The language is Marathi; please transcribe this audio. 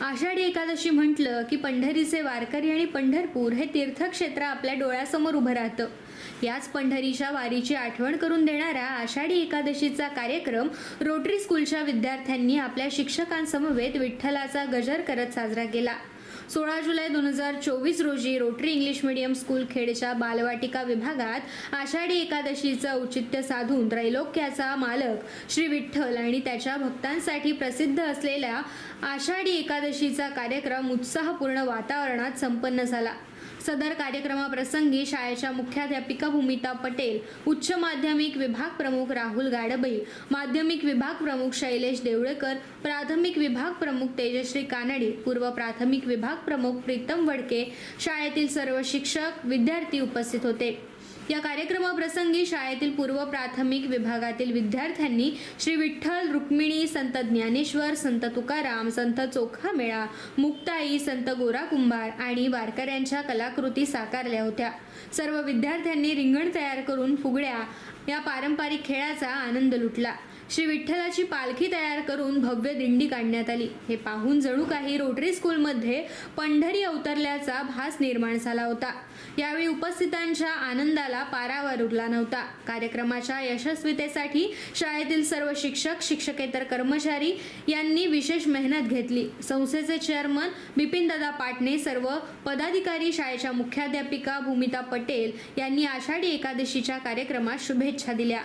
आषाढी एकादशी म्हटलं की पंढरीचे वारकरी आणि पंढरपूर हे तीर्थक्षेत्र आपल्या डोळ्यासमोर उभं राहतं. याच पंढरीच्या वारीची आठवण करून देणारा आषाढी एकादशीचा कार्यक्रम रोटरी स्कूलच्या विद्यार्थ्यांनी आपल्या शिक्षकांसमवेत विठ्ठलाचा गजर करत साजरा केला. सोळा जुलै दोन हजार चोवीस रोजी रोटरी इंग्लिश मीडियम स्कूल खेडच्या बालवाटिका विभागात आषाढी एकादशीचं औचित्य साधून त्रैलोक्याचा मालक श्री विठ्ठल आणि त्याच्या भक्तांसाठी प्रसिद्ध असलेल्या आषाढी एकादशीचा कार्यक्रम उत्साहपूर्ण वातावरणात संपन्न झाला. सदर कार्यक्रमाप्रसंगी शाळेच्या मुख्याध्यापिका भूमिता पटेल उच्च माध्यमिक विभाग प्रमुख राहुल गाडबई माध्यमिक विभाग प्रमुख शैलेश देवळेकर प्राथमिक विभाग प्रमुख तेजश्री कानडे पूर्व प्राथमिक विभाग प्रमुख प्रीतम वडके शाळेतील सर्व शिक्षक विद्यार्थी उपस्थित होते. या कार्यक्रमाप्रसंगी शाळेतील पूर्व प्राथमिक विभागातील विद्यार्थ्यांनी श्री विठ्ठल रुक्मिणी संत ज्ञानेश्वर संत तुकाराम संत चोखामेळा मुक्ताई संत गोरा कुंभार आणि वारकऱ्यांच्या कलाकृती साकारल्या होत्या. सर्व विद्यार्थ्यांनी रिंगण तयार करून फुगड्या या पारंपरिक खेळाचा आनंद लुटला. श्री विठ्ठलाची पालखी तयार करून भव्य दिंडी काढण्यात आली. हे पाहून जणू काही रोटरी स्कूलमध्ये पंढरी अवतरल्याचा भास निर्माण झाला होता. यावेळी उपस्थितांच्या आनंदाला पारावर उरला नव्हता. कार्यक्रमाच्या यशस्वीतेसाठी शाळेतील सर्व शिक्षक शिक्षकेतर कर्मचारी यांनी विशेष मेहनत घेतली. संस्थेचे चेअरमन बिपिनदादा पाटणे सर्व पदाधिकारी शाळेच्या मुख्याध्यापिका भूमिता पटेल यांनी आषाढी एकादशीच्या कार्यक्रमात शुभेच्छा दिल्या.